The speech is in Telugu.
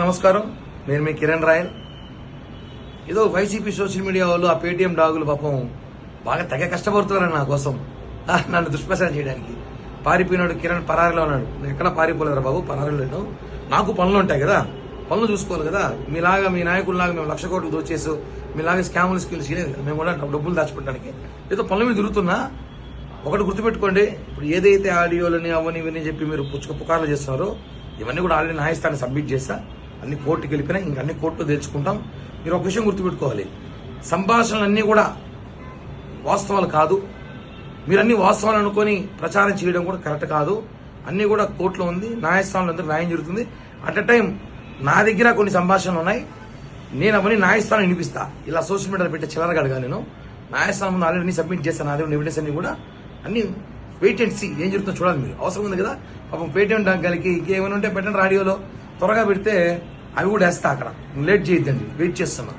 నమస్కారం. నేను మీ కిరణ్ రాయల్. ఏదో వైసీపీ సోషల్ మీడియా వాళ్ళు ఆ పేటీఎం డాగులు పాపం బాగా తెగ కష్టపడుతున్నారు నా కోసం. నన్ను దుష్ప్రచారం చేయడానికి. పారిపోయినాడు కిరణ్ పరారిలో ఉన్నాడు. నేను ఎక్కడ పారిపోలేదురా బాబు పరారిలో లేను. నాకు పనులు ఉంటాయి కదా. పనులు చూసుకోవాలి కదా. మీలాగా మీ నాయకుల్లాగా మేము లక్ష కోట్లు దోచేసు మీలాగా స్కాములు స్కిల్స్ చేయలేదు మేము కూడా డబ్బులు దాచిపెట్టడానికి. ఏదో పనుల మీద తిరుగుతున్నా. ఒకటి గుర్తుపెట్టుకోండి. ఇప్పుడు ఏదైతే ఆడియోలని అవని ఇవని చెప్పి మీరు పుచ్చుక పుకార్లు చేస్తున్నారో ఇవన్నీ కూడా ఆల్రెడీ న్యాయస్థానం సబ్మిట్ చేస్తా. అన్ని కోర్టుకి వెళ్ళిపోయినా ఇంకా అన్ని కోర్టులో తెచ్చుకుంటాం. మీరు ఒక విషయం గుర్తుపెట్టుకోవాలి. సంభాషణలు అన్నీ కూడా వాస్తవాలు కాదు. మీరు అన్ని వాస్తవాలు అనుకొని ప్రచారం చేయడం కూడా కరెక్ట్ కాదు. అన్నీ కూడా కోర్టులో ఉంది. న్యాయస్థానంలో అందరూ న్యాయం జరుగుతుంది. అట్ ఎ టైం నా దగ్గర కొన్ని సంభాషణలు ఉన్నాయి. నేను అవన్నీ న్యాయస్థానం వినిపిస్తా. ఇలా సోషల్ మీడియాలో పెట్టే చిల్లరగాడుగా నేను. న్యాయస్థానం ముందు ఆల్రెడీ సబ్మిట్ చేస్తాను నా ఎవిడెన్స్ అన్ని కూడా అన్ని వెయిట్ అండ్ సీ ఏం జరుగుతుందో చూడాలి మీరు. అవసరం ఉంది కదా? పాపం పేటీఎం డాగ్గాలకి ఇంకేమైనా ఉంటే పెట్టండి రాడియోలో. త్వరగా పెడితే అవి కూడా వేస్తా అక్కడ. లేట్ చేయొద్దండి. వెయిట్ చేస్తున్నా.